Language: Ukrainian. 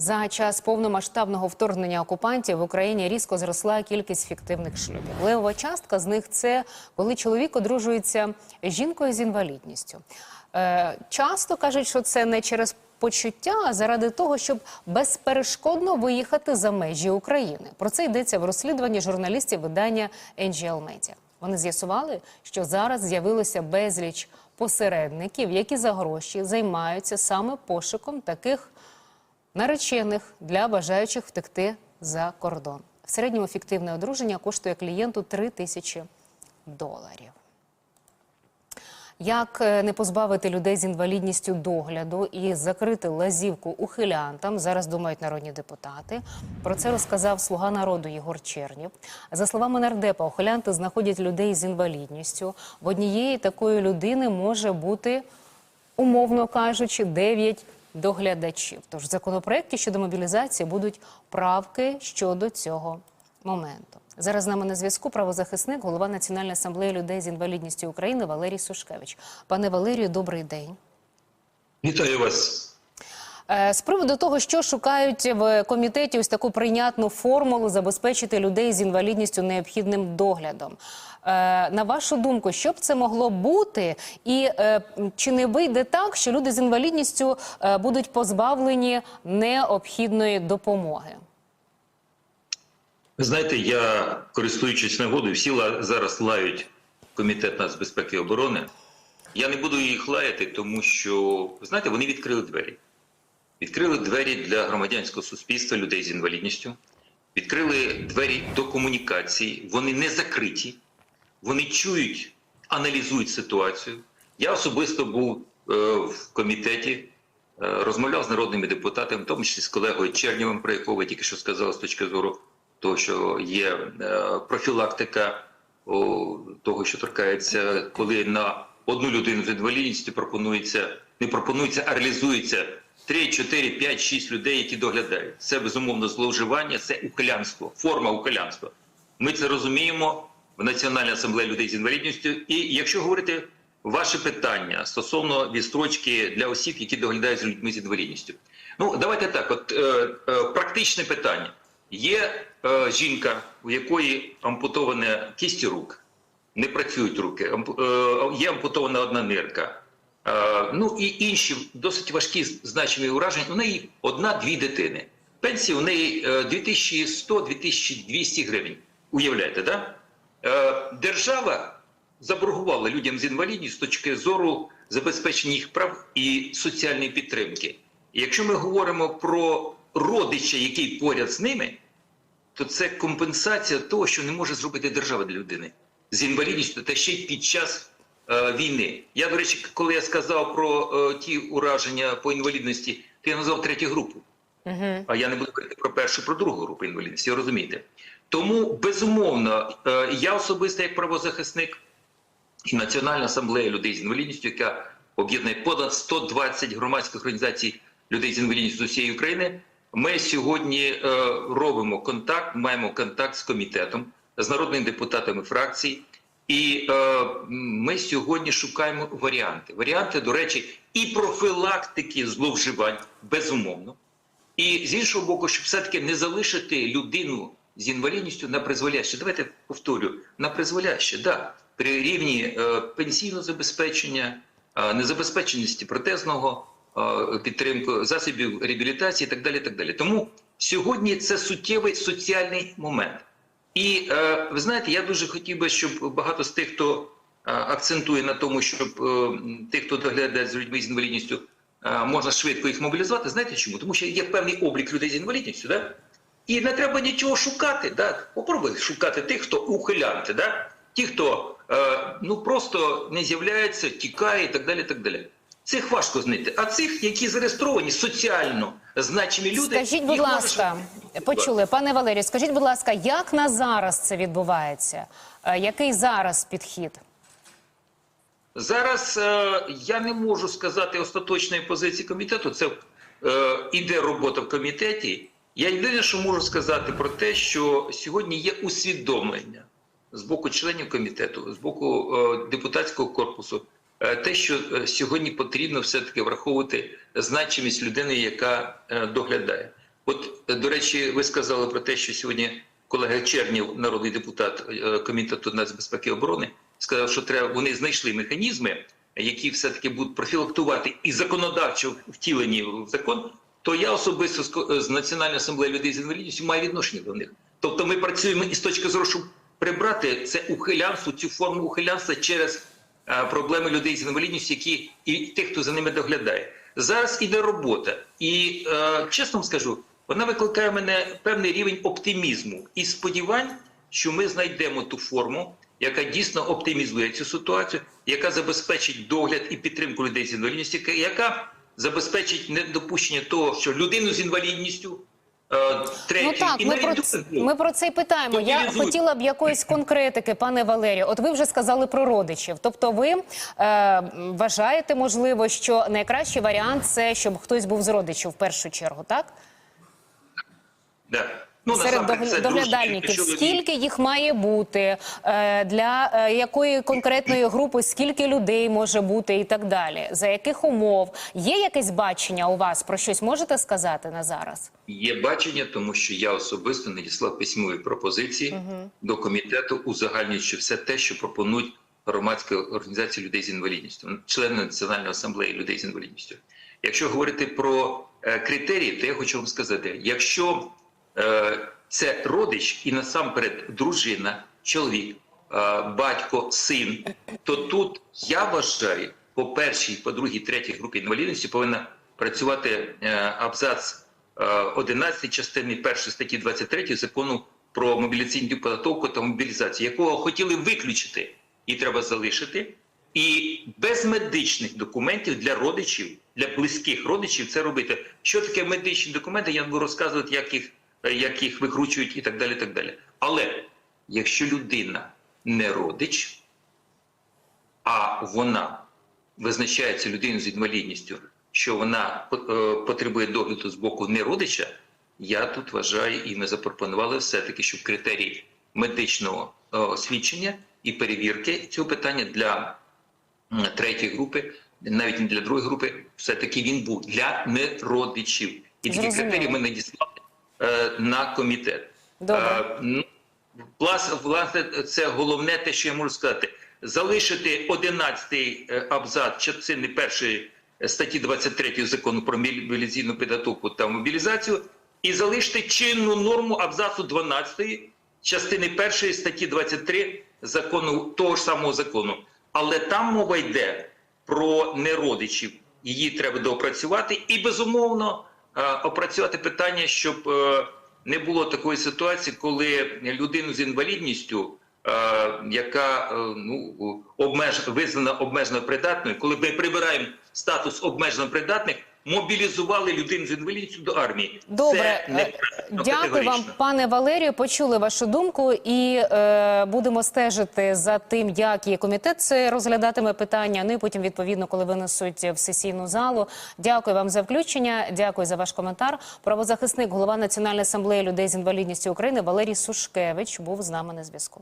За час повномасштабного вторгнення окупантів в Україні різко зросла кількість фіктивних шлюбів. Левова частка з них це коли чоловік одружується з жінкою з інвалідністю. Е, часто кажуть, що це не через почуття, а заради того, щоб безперешкодно виїхати за межі України. Про це йдеться в розслідуванні журналістів видання NGL Media. Вони з'ясували, що зараз з'явилося безліч посередників, які за гроші займаються саме пошуком таких наречених для бажаючих втекти за кордон. В середньому фіктивне одруження коштує клієнту 3 тисячі доларів. Як е, не позбавити людей з інвалідністю догляду і закрити лазівку ухилянтам, зараз думають народні депутати. Про це розказав слуга народу Єгор Чернєв. За словами нардепа, ухилянти знаходять людей з інвалідністю. В однієї такої людини може бути, умовно кажучи, 9 доглядачів. Тож в законопроекті щодо мобілізації будуть правки щодо цього моменту. Зараз з нами на зв'язку правозахисник, голова Національної асамблеї людей з інвалідністю України Валерій Сушкевич. Пане Валерію, добрий день. Вітаю вас. Е, З приводу того, що шукають в комітеті ось таку прийнятну формулу забезпечити людей з інвалідністю необхідним доглядом. Е, На вашу думку, що б це могло бути, і е, чи не вийде так, що люди з інвалідністю будуть позбавлені необхідної допомоги? Ви знаєте, я користуючись нагодою, всі зараз лають комітет нацбезпеки і оборони. Я не буду їх лаяти, тому що знаєте, вони відкрили двері. Відкрили двері для громадянського суспільства, людей з інвалідністю, відкрили двері до комунікації. Вони не закриті, вони чують, аналізують ситуацію. Я особисто був е, в комітеті, е, розмовляв з народними депутатами, в тому числі з колегою Чернєвим, про якого тільки що сказали з точки зору того, що є е, профілактика того, що торкається, коли на одну людину з інвалідністю пропонується, не пропонується, а реалізується 3, 4, 5, 6 людей, які доглядають. Це безумовно зловживання, це ухилянство, форма ухилянства. Ми це розуміємо в Національній асамблеї людей з інвалідністю. І якщо говорити ваше питання стосовно відстрочки для осіб, які доглядають за людьми з інвалідністю, ну давайте так: от е, е, практичне питання. Є е, жінка, у якої ампутоване кісті рук, не працюють руки, е, є ампутована одна нирка. Е, ну і інші досить важкі значимі ураження. У неї одна-дві дитини. Пенсія у неї е, 2100-2200 гривень. Уявляєте, да? Е, держава заборгувала людям з інвалідністю з точки зору забезпечення їх прав і соціальної підтримки. Якщо ми говоримо про родича, який поряд з ними, то це компенсація того, що не може зробити держава для людини з інвалідністю та ще й під час е, війни. Я, до речі, коли я сказав про е, ті ураження по інвалідності, то я назвав третю групу. Угу. А я не буду говорити про першу, про другу групу інвалідності, розумієте. Тому, безумовно, е, я особисто як правозахисник і Національна асамблея людей з інвалідністю, яка об'єднує понад 120 громадських організацій людей з інвалідністю з усієї України. Ми сьогодні е, робимо контакт, маємо контакт з комітетом, з народними депутатами фракцій. І е, ми сьогодні шукаємо варіанти. Варіанти, до речі, і профілактики зловживань, безумовно. І з іншого боку, щоб все-таки не залишити людину з інвалідністю на призволяще. Давайте повторю, на призволяще, да, при рівні е, пенсійного забезпечення, е, незабезпеченості протезного е, підтримку, засобів реабілітації і так далі. так далі. Тому сьогодні це суттєвий соціальний момент. І е, ви знаєте, я дуже хотів би, щоб багато з тих, хто е, акцентує на тому, щоб е, тих, хто доглядає за людьми з інвалідністю, можна швидко їх мобілізувати. Знаєте чому? Тому що є певний облік людей з інвалідністю, да? і не треба нічого шукати. Да? Попробуй шукати тих, хто ухилянти, да? ті, хто ну просто не з'являється, тікає і так далі. так далі. Цих важко знайти. А цих, які зареєстровані соціально значимі люди, Скажіть, будь ласка, швидко почули, пане Валерію, скажіть, будь ласка, як на зараз це відбувається? Е, Який зараз підхід? Зараз е, я не можу сказати остаточної позиції комітету. Це е, іде робота в комітеті. Я єдине, що можу сказати про те, що сьогодні є усвідомлення з боку членів комітету, з боку е, депутатського корпусу, те, що е, сьогодні потрібно все-таки враховувати значимість людини, яка е, доглядає. От, е, до речі, ви сказали про те, що сьогодні колега Чернів, народний депутат е, комітету нацбезпеки і оборони, сказав, що треба вони знайшли механізми, які все-таки будуть профілактувати і законодавчо втілені в закон. То я особисто з Національної асамблеї людей з інвалідністю маю відношення до них. Тобто ми працюємо і з точки зору, щоб прибрати це ухилянство, цю форму ухилянства через е, проблеми людей з інвалідністю, які і тих, хто за ними доглядає. Зараз іде робота, і е, чесно вам скажу, вона викликає в мене певний рівень оптимізму і сподівань, що ми знайдемо ту форму, яка дійсно оптимізує цю ситуацію, яка забезпечить догляд і підтримку людей з інвалідністю, яка забезпечить недопущення того, що людину з інвалідністю. Е, Третю, Ну так, ми про, другу, ми про це й питаємо. Я хотіла б якоїсь конкретики, пане Валерію. От ви вже сказали про родичів. Тобто, ви е, вважаєте, можливо, що найкращий варіант це щоб хтось був з родичів в першу чергу, так? Да. Ну, Серед насамперед, доглядальників. Скільки їх має бути? Е, для е, якої конкретної групи, скільки людей може бути і так далі? За яких умов? Є якесь бачення у вас? Про щось можете сказати на зараз? Є бачення, тому що я особисто надіслав письмові пропозиції до комітету, узагальнюючи все те, що пропонують громадські організації людей з інвалідністю, члени Національної асамблеї людей з інвалідністю. Якщо говорити про е, критерії, то я хочу вам сказати: якщо це родич і насамперед дружина, чоловік, е, батько, син, то тут я вважаю, по першій, по другій, третій групі інвалідності повинна працювати е, абзац е, 11 частини 1 статті 23 закону про мобіляційну підготовку та мобілізацію, якого хотіли виключити і треба залишити. І без медичних документів для родичів, для близьких родичів це робити. Що таке медичні документи? Я буду розказувати, як їх, е, як їх викручують і так далі. так далі. Але якщо людина не родич, а вона визначається людиною з інвалідністю, що вона е, потребує догляду з боку неродича, я тут вважаю, і ми запропонували все-таки, щоб критерій медичного е, освідчення і перевірки цього питання для третьої групи, навіть не для другої групи, все-таки він був для неродичів. І такі критерії ми надіслали е, на комітет. Добре. Е, ну, Власне, це головне те, що я можу сказати. Залишити 11 абзац частини першої статті 23 закону про мобілізаційну підготовку та мобілізацію і залишити чинну норму абзацу 12 частини першої статті 23 закону того ж самого закону. Але там мова йде про неродичів. Її треба доопрацювати і безумовно е, опрацювати питання, щоб е, не було такої ситуації, коли людину з інвалідністю, е, яка е, ну обмеж визнана обмежено придатною, коли ми прибираємо статус обмежено придатних, мобілізували людину з інвалідністю до армії. Добре, Це е, дякую вам, пане Валерію. Почули вашу думку і е, будемо стежити за тим, як і комітет це розглядатиме питання. Ну і потім, відповідно, коли винесуть в сесійну залу. Дякую вам за включення. Дякую за ваш коментар. Правозахисник, голова Національної асамблеї людей з інвалідністю України Валерій Сушкевич був з нами на зв'язку.